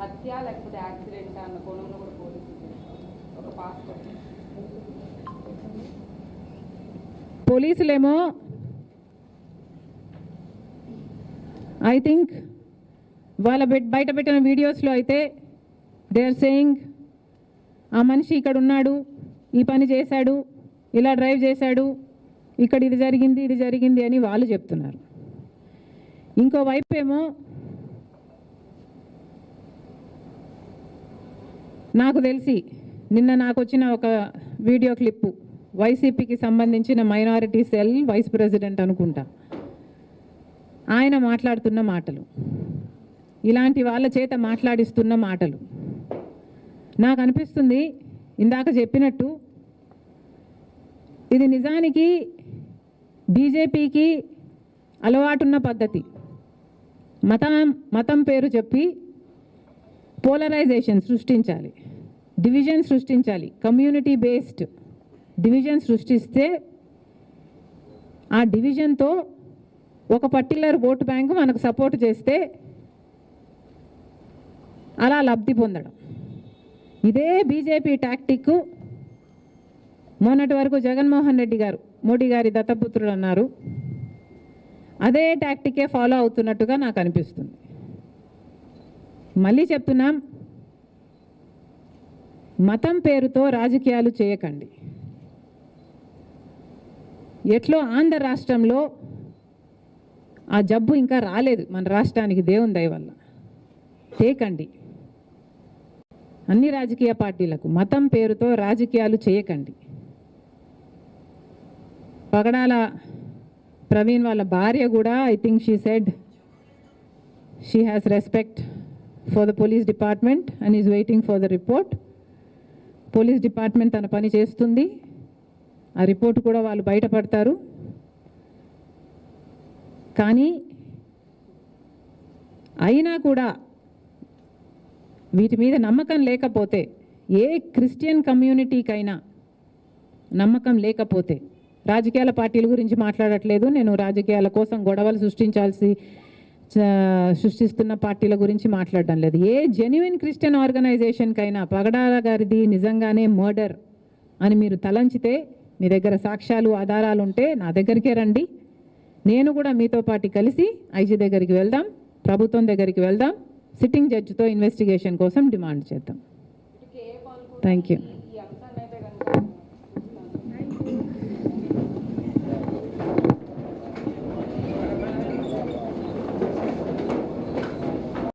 హత్య లేకపోతే యాక్సిడెంట్ అన్న కోణంలో కూడా పోలీసులు ఒక పాస్పోర్ట్ పోలీసులేమో ఐ థింక్ వాళ్ళ బెట్ బయట పెట్టిన వీడియోస్లో అయితే దే ఆర్ సేయింగ్ ఆ మనిషి ఇక్కడ ఉన్నాడు ఈ పని చేశాడు ఇలా డ్రైవ్ చేశాడు ఇక్కడ ఇది జరిగింది ఇది జరిగింది అని వాళ్ళు చెప్తున్నారు. ఇంకో వైపు ఏమో నాకు తెలిసి నిన్న నాకు వచ్చిన ఒక వీడియో క్లిప్పు వైసీపీకి సంబంధించిన మైనారిటీ సెల్ వైస్ ప్రెసిడెంట్ అనుకుంటా. ఆయన మాట్లాడుతున్న మాటలు. ఇలాంటి వాళ్ళ చేత మాట్లాడిస్తున్న మాటలు. నాకు అనిపిస్తుంది ఇందాక చెప్పినట్టు ఇది నిజానికి బీజేపీకి అలవాటున్న పద్ధతి. మతం మతం పేరు చెప్పి పోలరైజేషన్ సృష్టించాలి. డివిజన్ సృష్టించాలి. కమ్యూనిటీ బేస్డ్ డివిజన్ సృష్టిస్తే ఆ డివిజన్తో ఒక పర్టికులర్ ఓటు బ్యాంకు మనకు సపోర్ట్ చేస్తే అలా లబ్ధి పొందడం. ఇదే బీజేపీ టాక్టిక్ మొన్నటి వరకు జగన్మోహన్ రెడ్డి గారు మోడీ గారి దత్తపుత్రుడు అన్నారు. అదే టాక్టికే ఫాలో అవుతున్నట్టుగా నాకు అనిపిస్తుంది. మళ్ళీ చెప్తున్నాం మతం పేరుతో రాజకీయాలు చేయకండి. ఎట్లో ఆంధ్ర రాష్ట్రంలో ఆ జబ్బు ఇంకా రాలేదు మన రాష్ట్రానికి దేవుని దయ వల్ల. తేకండి. అన్ని రాజకీయ పార్టీలకు మతం పేరుతో రాజకీయాలు చేయకండి. పగడాల ప్రవీణ్ వాళ్ళ భార్య కూడా I think she said she has respect for the police department and is waiting for the report police department తన పని చేస్తుంది. ఆ రిపోర్ట్ కూడా వాళ్ళు బయటపడతారు కానీ అయినా కూడా వీటి మీద నమ్మకం లేకపోతే ఏ క్రిస్టియన్ కమ్యూనిటీకైనా నమ్మకం లేకపోతే రాజకీయాల పార్టీల గురించి మాట్లాడట్లేదు. నేను రాజకీయాల కోసం గొడవలు సృష్టించాల్సి సృష్టిస్తున్న పార్టీల గురించి మాట్లాడడం లేదు. ఏ జెన్యున్ క్రిస్టియన్ ఆర్గనైజేషన్కైనా పగడాల గారిది నిజంగానే మర్డర్ అని మీరు తలంచితే మీ దగ్గర సాక్ష్యాలు ఆధారాలు ఉంటే నా దగ్గరికే రండి. నేను కూడా మీతో పాటు కలిసి ఐజీ దగ్గరికి వెళ్దాం ప్రభుత్వం దగ్గరికి వెళ్దాం సిట్టింగ్ జడ్జితో ఇన్వెస్టిగేషన్ కోసం డిమాండ్ చేద్దాం. Thank you